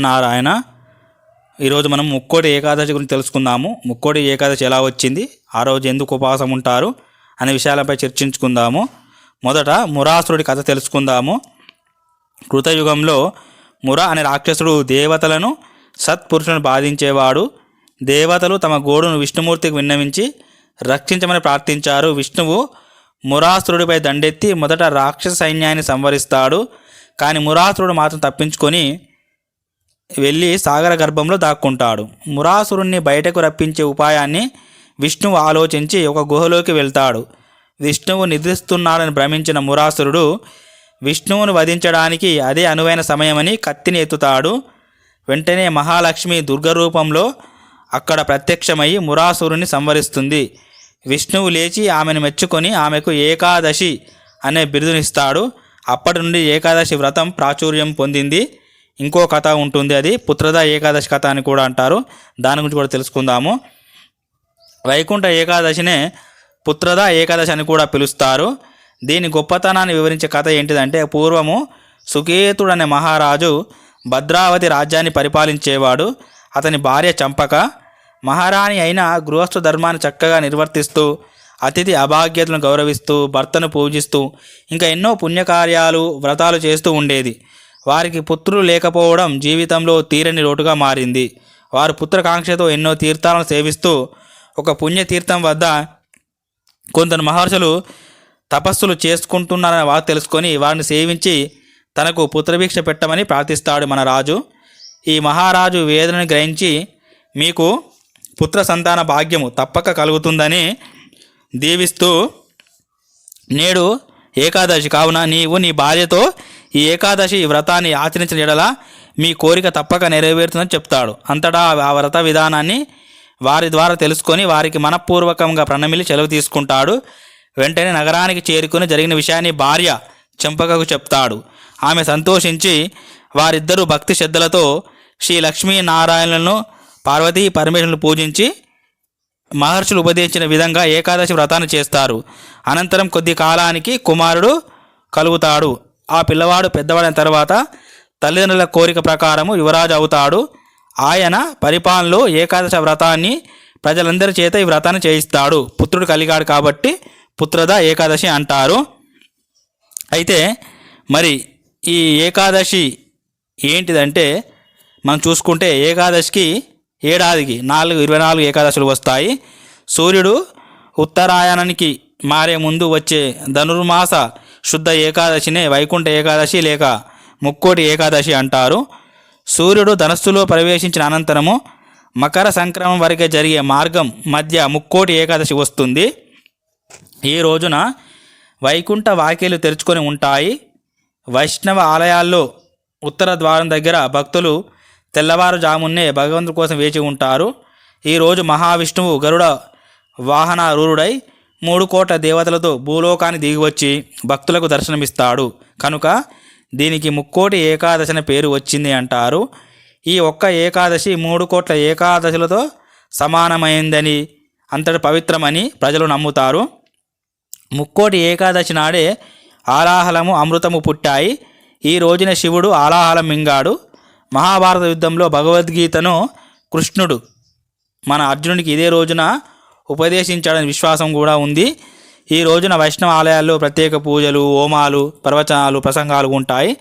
నారాయణ. ఈరోజు మనం ముక్కోటి ఏకాదశి గురించి తెలుసుకుందాము. ముక్కోటి ఏకాదశి ఎలా వచ్చింది? ఆ రోజు ఎందుకు ఉపవాసం ఉంటారు? అనే విషయాలపై చర్చించుకుందాము. మొదట మురాసురుడి కథ తెలుసుకుందాము. కృతయుగంలో ముర అనే రాక్షసుడు దేవతలను సత్పురుషులను బాధించేవాడు. దేవతలు తమ గోడును విష్ణుమూర్తికి విన్నవించి రక్షించమని ప్రార్థించారు. విష్ణువు మురాసురుడిపై దండెత్తి మొదట రాక్షస సైన్యాన్ని సంవరిస్తాడు. కానీ మురాసురుడు మాత్రం తప్పించుకొని వెళ్ళి సాగర గర్భంలో దాక్కుంటాడు. మురాసురుణ్ణి బయటకు రప్పించే ఉపాయాన్ని విష్ణువు ఆలోచించి ఒక గుహలోకి వెళ్తాడు. విష్ణువు నిద్రిస్తున్నాడని భ్రమించిన మురాసురుడు విష్ణువును వధించడానికి అదే అనువైన సమయమని కత్తిని ఎత్తుతాడు. వెంటనే మహాలక్ష్మి దుర్గరూపంలో అక్కడ ప్రత్యక్షమై మురాసురుని సంవరిస్తుంది. విష్ణువు లేచి ఆమెను మెచ్చుకొని ఆమెకు ఏకాదశి అనే బిరుదునిస్తాడు. అప్పటి నుండి ఏకాదశి వ్రతం ప్రాచుర్యం పొందింది. ఇంకో కథ ఉంటుంది అది. పుత్రద ఏకాదశి కథ అని కూడా అంటారు. దాని గురించి కూడా తెలుసుకుందాము. వైకుంఠ ఏకాదశినే పుత్రద ఏకాదశి అని కూడా పిలుస్తారు. దీని గొప్పతనాన్ని వివరించే కథ ఏంటిదంటే పూర్వము సుకేతుడు అనే మహారాజు భద్రావతి రాజ్యాన్ని పరిపాలించేవాడు. అతని భార్య చంపక మహారాణి అయిన గృహస్థ ధర్మాన్ని చక్కగా నిర్వర్తిస్తూ అతిథి అభాగ్యతలను గౌరవిస్తూ భర్తను పూజిస్తూ ఇంకా ఎన్నో పుణ్యకార్యాలు వ్రతాలు చేస్తూ ఉండేది. వారికి పుత్రులు లేకపోవడం జీవితంలో తీరని లోటుగా మారింది. వారు పుత్రకాంక్షతో ఎన్నో తీర్థాలను సేవిస్తూ ఒక పుణ్యతీర్థం వద్ద కొందరు మహర్షులు తపస్సులు చేసుకుంటున్నారని వారు తెలుసుకొని వారిని సేవించి తనకు పుత్రభిక్ష పెట్టమని ప్రార్థిస్తాడు మన రాజు. ఈ మహారాజు వేదనని గ్రహించి మీకు పుత్ర సంతాన భాగ్యము తప్పక కలుగుతుందని దీవిస్తూ నేడు ఏకాదశి కావున నీవు నీ భార్యతో ఈ ఏకాదశి వ్రతాన్ని ఆచరించిన ఎడల మీ కోరిక తప్పక నెరవేరుతుందని చెప్తాడు. అంతటా ఆ వ్రత విధానాన్ని వారి ద్వారా తెలుసుకొని వారికి మనపూర్వకంగా ప్రణమిలి సెలవు తీసుకుంటాడు. వెంటనే నగరానికి చేరుకుని జరిగిన విషయాన్ని భార్య చెంపకకు చెప్తాడు. ఆమె సంతోషించి వారిద్దరూ భక్తి శ్రద్ధలతో శ్రీ లక్ష్మీనారాయణలను పార్వతీ పరమేశ్వరులు పూజించి మహర్షులు ఉపదేశించిన విధంగా ఏకాదశి వ్రతాన్ని చేస్తారు. అనంతరం కొద్ది కాలానికి కుమారుడు కలుగుతాడు. ఆ పిల్లవాడు పెద్దవాడైన తర్వాత తల్లిదండ్రుల కోరిక ప్రకారము యువరాజు అవుతాడు. ఆయన పరిపాలనలో ఏకాదశ వ్రతాన్ని ప్రజలందరి చేత ఈ వ్రతాన్ని చేయిస్తాడు. పుత్రుడు కలిగాడు కాబట్టి పుత్రద ఏకాదశి అంటారు. అయితే మరి ఈ ఏకాదశి ఏంటిదంటే మనం చూసుకుంటే ఏకాదశికి ఏడాదికి నాలుగు ఇరవై నాలుగు ఏకాదశులు వస్తాయి. సూర్యుడు ఉత్తరాయణానికి మారే ముందు వచ్చే ధనుర్మాస శుద్ధ ఏకాదశినే వైకుంఠ ఏకాదశి లేక ముక్కోటి ఏకాదశి అంటారు. సూర్యుడు ధనస్సులో ప్రవేశించిన అనంతరము మకర సంక్రమం వరకే జరిగే మార్గం మధ్య ముక్కోటి ఏకాదశి వస్తుంది. ఈ రోజున వైకుంఠ వాక్యలు తెరుచుకొని ఉంటాయి. వైష్ణవ ఆలయాల్లో ఉత్తర ద్వారం దగ్గర భక్తులు తెల్లవారుజామున్నే భగవంతుడి కోసం వేచి ఉంటారు. ఈరోజు మహావిష్ణువు గరుడ వాహనారూఢుడై మూడు కోట్ల దేవతలతో భూలోకాన్ని దిగివచ్చి భక్తులకు దర్శనమిస్తాడు. కనుక దీనికి ముక్కోటి ఏకాదశి అనే పేరు వచ్చింది అంటారు. ఈ ఒక్క ఏకాదశి మూడు కోట్ల ఏకాదశులతో సమానమైందని అంతటి పవిత్రమని ప్రజలు నమ్ముతారు. ముక్కోటి ఏకాదశి నాడే ఆలాహలము అమృతము పుట్టాయి. ఈ రోజున శివుడు ఆలాహలం మింగాడు. మహాభారత యుద్ధంలో భగవద్గీతను కృష్ణుడు మన అర్జునుడికి ఇదే రోజున ఉపదేశించాడని విశ్వాసం కూడా ఉంది. ఈ రోజున వైష్ణవ ఆలయాల్లో ప్రత్యేక పూజలు హోమాలు ప్రవచనాలు ప్రసంగాలు ఉంటాయి.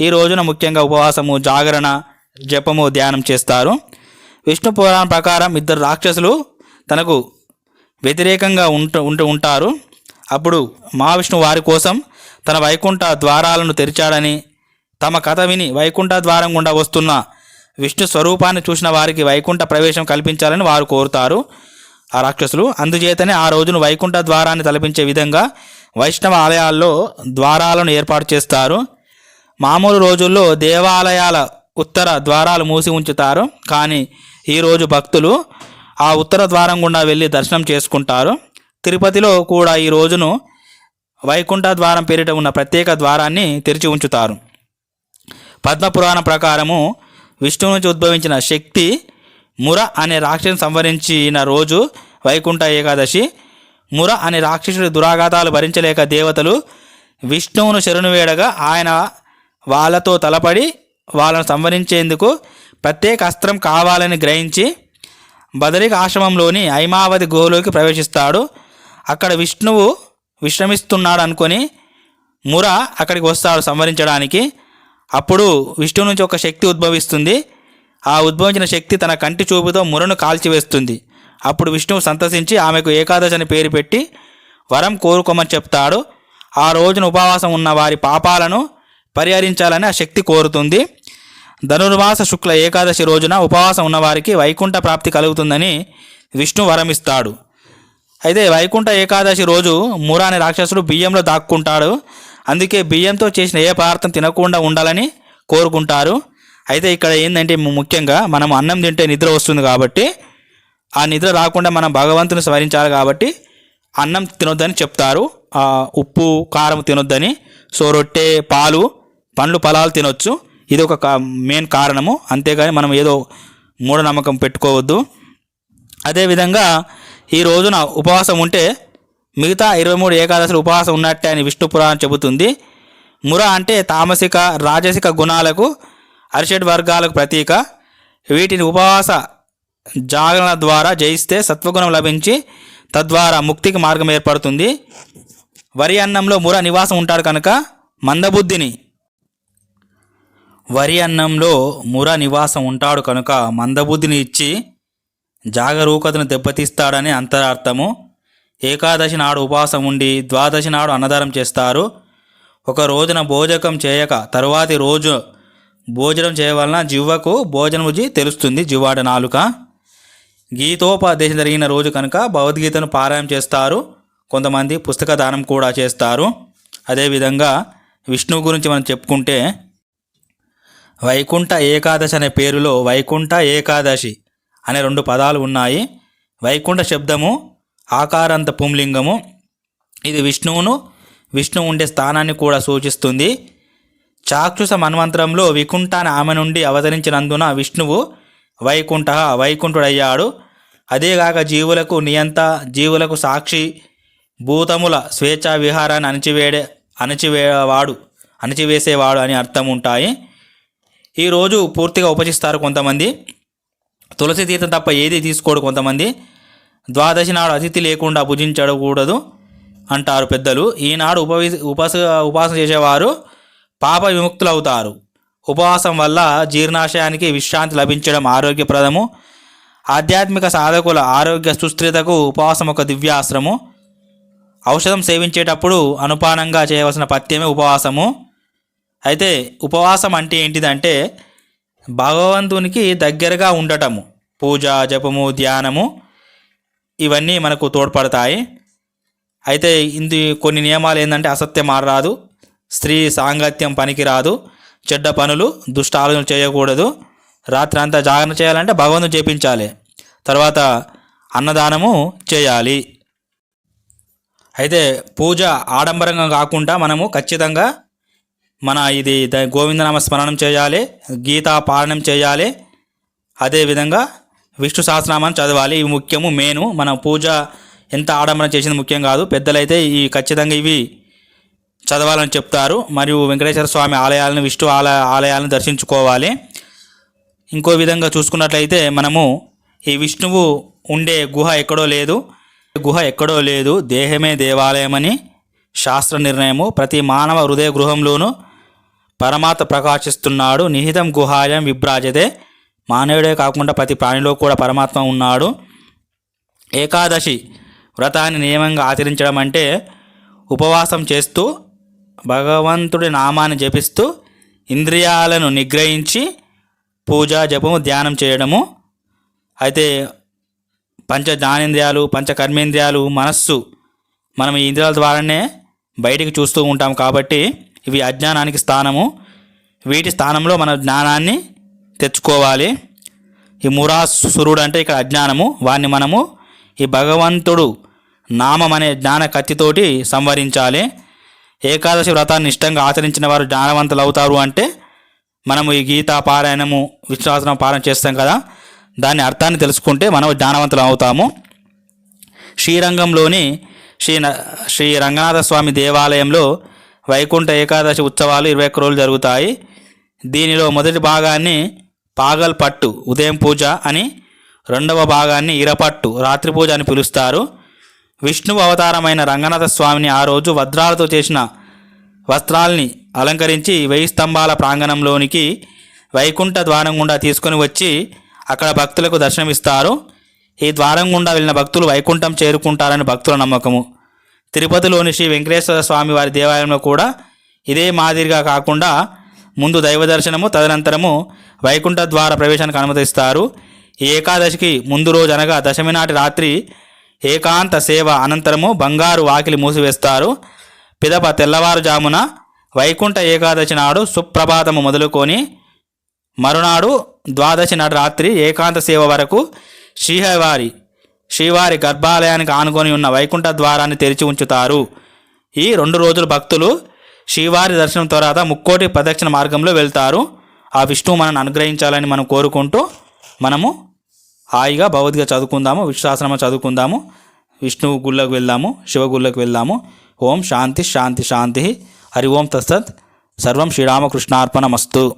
ఈ రోజున ముఖ్యంగా ఉపవాసము జాగరణ జపము ధ్యానం చేస్తారు. విష్ణు పురాణం ప్రకారం ఇద్దరు రాక్షసులు తనకు వ్యతిరేకంగా ఉంటూ ఉంటూ ఉంటారు. అప్పుడు మహావిష్ణువు వారి కోసం తన వైకుంఠ ద్వారాలను తెరిచాడని తమ కథ విని వైకుంఠ ద్వారం గుండా వస్తున్న విష్ణు స్వరూపాన్ని చూసిన వారికి వైకుంఠ ప్రవేశం కల్పించాలని వారు కోరుతారు. ఆ రాక్షసులు. అందుచేతనే ఆ రోజును వైకుంఠ ద్వారాన్ని తలపించే విధంగా వైష్ణవ ఆలయాల్లో ద్వారాలను ఏర్పాటు చేస్తారు. మామూలు రోజుల్లో దేవాలయాల ఉత్తర ద్వారాలు మూసి ఉంచుతారు. కానీ ఈరోజు భక్తులు ఆ ఉత్తర ద్వారం గుండా వెళ్ళి దర్శనం చేసుకుంటారు. తిరుపతిలో కూడా ఈ రోజును వైకుంఠ ద్వారం పేరిట ఉన్న ప్రత్యేక ద్వారాన్ని తెరిచి ఉంచుతారు. పద్మపురాణం ప్రకారము విష్ణువు నుంచి ఉద్భవించిన శక్తి ముర అనే రాక్షసుని సంవరించిన రోజు వైకుంఠ ఏకాదశి. ముర అనే రాక్షసుడి దురాఘాతాలు భరించలేక దేవతలు విష్ణువును శరణు వేడగా ఆయన వాళ్ళతో తలపడి వాళ్ళను సంవరించేందుకు ప్రత్యేక అస్త్రం కావాలని గ్రహించి బదరిక ఆశ్రమంలోని ఐమావతి గుహలోకి ప్రవేశిస్తాడు. అక్కడ విష్ణువు విశ్రమిస్తున్నాడు అనుకొని ముర అక్కడికి వస్తాడు సంవరించడానికి అప్పుడు విష్ణువు నుంచి ఒక శక్తి ఉద్భవిస్తుంది. ఆ ఉద్భవించిన శక్తి తన కంటి చూపుతో మురను కాల్చివేస్తుంది. అప్పుడు విష్ణువు సంతసించి ఆమెకు ఏకాదశి అని పేరు పెట్టి వరం కోరుకోమని చెప్తాడు. ఆ రోజున ఉపవాసం ఉన్న వారి పాపాలను పరిహరించాలని ఆ శక్తి కోరుతుంది. ధనుర్మాస శుక్ల ఏకాదశి రోజున ఉపవాసం ఉన్నవారికి వైకుంఠ ప్రాప్తి కలుగుతుందని విష్ణు వరమిస్తాడు. అయితే వైకుంఠ ఏకాదశి రోజు మూరా అనే రాక్షసుడు బియ్యంలో దాక్కుంటాడు. అందుకే బియ్యంతో చేసిన ఏ పదార్థం తినకుండా ఉండాలని కోరుకుంటారు. అయితే ఇక్కడ ఏంటంటే ముఖ్యంగా మనం అన్నం తింటే నిద్ర వస్తుంది కాబట్టి ఆ నిద్ర రాకుండా మనం భగవంతుని స్మరించాలి కాబట్టి అన్నం తినొద్దని చెప్తారు. ఆ ఉప్పు కారం తినొద్దని సో రొట్టె పాలు పండ్లు ఫలాలు తినొచ్చు. ఇది ఒక మెయిన్ కారణము. అంతేగాని మనం ఏదో మూఢనమ్మకం పెట్టుకోవద్దు. అదేవిధంగా ఈ రోజున ఉపవాసం ఉంటే మిగతా ఇరవై మూడు ఏకాదశులు ఉపవాసం ఉన్నట్టే అని విష్ణు పురాణం చెబుతుంది. ముర అంటే తామసిక రాజసిక గుణాలకు అరిషడ్ వర్గాలకు ప్రతీక. వీటిని ఉపవాస జాగరణ ద్వారా జయిస్తే సత్వగుణం లభించి తద్వారా ముక్తికి మార్గం ఏర్పడుతుంది. వరి అన్నంలో ముర నివాసం ఉంటాడు కనుక మందబుద్ధిని. వరి అన్నంలో ముర నివాసం ఉంటాడు కనుక మందబుద్ధిని ఇచ్చి జాగరూకతను దెబ్బతీస్తాడని అంతరార్థము. ఏకాదశి నాడు ఉపవాసం ఉండి ద్వాదశి నాడు అన్నదానం చేస్తారు. ఒక రోజున భోజకం చేయక తరువాతి రోజు భోజనం చేయవలన జివ్వకు భోజనం తెలుస్తుంది. జివ్వాడ నాలుక. గీతోపదేశం జరిగిన రోజు కనుక భగవద్గీతను పారాయణ చేస్తారు. కొంతమంది పుస్తక దానం కూడా చేస్తారు. అదేవిధంగా విష్ణువు గురించి మనం చెప్పుకుంటే వైకుంఠ ఏకాదశి అనే పేరులో వైకుంఠ ఏకాదశి అనే రెండు పదాలు ఉన్నాయి. వైకుంఠ శబ్దము ఆకారాంత పుంలింగము. ఇది విష్ణువును విష్ణువు ఉండే స్థానాన్ని కూడా సూచిస్తుంది. చాక్షుష మన్వంతరంలో వికుంఠాన ఆమె నుండి అవతరించినందున విష్ణువు వైకుంఠ వైకుంఠుడయ్యాడు. అదేగాక జీవులకు నియంత జీవులకు సాక్షి భూతముల స్వేచ్ఛా విహారాన్ని అణిచివేడే అణిచివేవాడు అణిచివేసేవాడు అని అర్థం ఉంటాయి ఈరోజు పూర్తిగా ఉపచిస్తారు కొంతమంది. తులసి తీర్థం తప్ప ఏది తీసుకోడు కొంతమంది. ద్వాదశి నాడు అతిథి లేకుండా భుజించడకూడదు అంటారు పెద్దలు. ఈనాడు ఉపవి ఉపాస ఉపాసన చేసేవారు పాప విముక్తులు అవుతారు ఉపవాసం వల్ల జీర్ణాశయానికి విశ్రాంతి లభించడం ఆరోగ్యప్రదము. ఆధ్యాత్మిక సాధకుల ఆరోగ్య సుస్థిరతకు ఉపవాసం ఒక దివ్యాశ్రము. ఔషధం సేవించేటప్పుడు అనుపానంగా చేయవలసిన పత్యమే ఉపవాసము. అయితే ఉపవాసం అంటే ఏంటిదంటే భగవంతునికి దగ్గరగా ఉండటము. పూజ జపము ధ్యానము ఇవన్నీ మనకు తోడ్పడతాయి. అయితే ఇందు కొన్ని నియమాలు ఏంటంటే అసత్యం ఆడరాదు స్త్రీ సాంగత్యం పనికిరాదు చెడ్డ పనులు దుష్ట ఆలోచన చేయకూడదు. రాత్రి అంతా జాగరణ చేయాలంటే భగవంతుని చేపించాలి. తర్వాత అన్నదానము చేయాలి. అయితే పూజ ఆడంబరంగా కాకుండా మనము ఖచ్చితంగా మన ఇది ద- గోవిందనామ స్మరణం చేయాలి గీతా పాలనం చేయాలి. అదేవిధంగా విష్ణు సహస్రనామాన్ని చదవాలి. ఇవి ముఖ్యము మెయిన్. మన పూజ ఎంత ఆడంబరం చేసింది ముఖ్యం కాదు. పెద్దలైతే ఈ ఖచ్చితంగా ఇవి చదవాలని చెప్తారు. మరియు వెంకటేశ్వర స్వామి ఆలయాలను విష్ణు ఆలయ ఆలయాలను దర్శించుకోవాలి. ఇంకో విధంగా చూసుకున్నట్లయితే మనము ఈ విష్ణువు ఉండే గుహ ఎక్కడో లేదు. గుహ ఎక్కడో లేదు. దేహమే దేవాలయమని శాస్త్ర నిర్ణయము. ప్రతి మానవ హృదయ గృహంలోనూ పరమాత్మ ప్రకాశిస్తున్నాడు. నిహితం గుహాయం విభ్రాజతే. మానవుడే కాకుండా ప్రతి ప్రాణిలో కూడా పరమాత్మ ఉన్నాడు. ఏకాదశి వ్రతాన్ని నియమంగా ఆచరించడం అంటే ఉపవాసం చేస్తూ భగవంతుడి నామాన్ని జపిస్తూ ఇంద్రియాలను నిగ్రహించి పూజ జపము ధ్యానం చేయడము. అయితే పంచ జ్ఞానేంద్రియాలు పంచ కర్మేంద్రియాలు మనస్సు మనం ఈ ఇంద్రియాల ద్వారానే బయటికి చూస్తూ ఉంటాం కాబట్టి ఇవి అజ్ఞానానికి స్థానము. వీటి స్థానంలో మన జ్ఞానాన్ని తెచ్చుకోవాలి. ఈ మురాసురుడు అంటే ఇక్కడ అజ్ఞానము. వాన్ని మనము ఈ భగవంతుడు నామం అనే జ్ఞాన కత్తితోటి సంవరించాలి. ఏకాదశి వ్రతాన్ని ఇష్టంగా ఆచరించిన వారు జ్ఞానవంతులు అవుతారు అంటే మనము ఈ గీత పారాయణము విశ్వాసనం పారాయణ చేస్తాం కదా. దాని అర్థాన్ని తెలుసుకుంటే మనం జ్ఞానవంతులు అవుతాము శ్రీరంగంలోని శ్రీ న- శ్రీ రంగనాథ స్వామి దేవాలయంలో వైకుంఠ ఏకాదశి ఉత్సవాలు ఇరవై ఒక్క రోజులు జరుగుతాయి. దీనిలో మొదటి భాగాన్ని పాగల్ పట్టు ఉదయం పూజ అని రెండవ భాగాన్ని ఇరపట్టు రాత్రి పూజ అని పిలుస్తారు. విష్ణువు అవతారమైన రంగనాథ స్వామిని ఆ రోజు వజ్రాలతో చేసిన వస్త్రాల్ని అలంకరించి వెయ్యి స్తంభాల ప్రాంగణంలోనికి వైకుంఠ ద్వారం గుండా తీసుకొని వచ్చి అక్కడ భక్తులకు దర్శనమిస్తారు. ఈ ద్వారం గుండా వెళ్ళిన భక్తులు వైకుంఠం చేరుకుంటారని భక్తుల నమ్మకము. తిరుపతిలోని శ్రీ వెంకటేశ్వర స్వామి వారి దేవాలయంలో కూడా ఇదే మాదిరిగా కాకుండా ముందు దైవ దర్శనము తదనంతరము వైకుంఠ ద్వార ప్రవేశానికి అనుమతిస్తారు. ఏకాదశికి ముందు రోజు అనగా దశమి నాటి రాత్రి ఏకాంత సేవ అనంతరము బంగారు వాకిలి మూసివేస్తారు. పిదప తెల్లవారుజామున వైకుంఠ ఏకాదశి నాడు సుప్రభాతము మొదలుకొని మరునాడు ద్వాదశి నాడు రాత్రి ఏకాంత సేవ వరకు శ్రీహవారి శ్రీవారి గర్భాలయానికి ఆనుకొని ఉన్న వైకుంఠ ద్వారాన్ని తెరిచి ఉంచుతారు. ఈ రెండు రోజులు భక్తులు శ్రీవారి దర్శనం తర్వాత ముక్కోటి ప్రదక్షిణ మార్గంలో వెళ్తారు. ఆ విష్ణువు మనల్ని అనుగ్రహించాలని మనం కోరుకుంటూ మనము హాయిగా భగవద్గీత చదువుకుందాము విశ్వాసనమ చదువుకుందాము విష్ణువు గుళ్ళకు వెళ్దాము శివ గుళ్ళకు వెళ్దాము. ఓం శాంతి శాంతి శాంతి. హరి ఓం తత్సత్. సర్వం శ్రీరామకృష్ణార్పణమస్తు.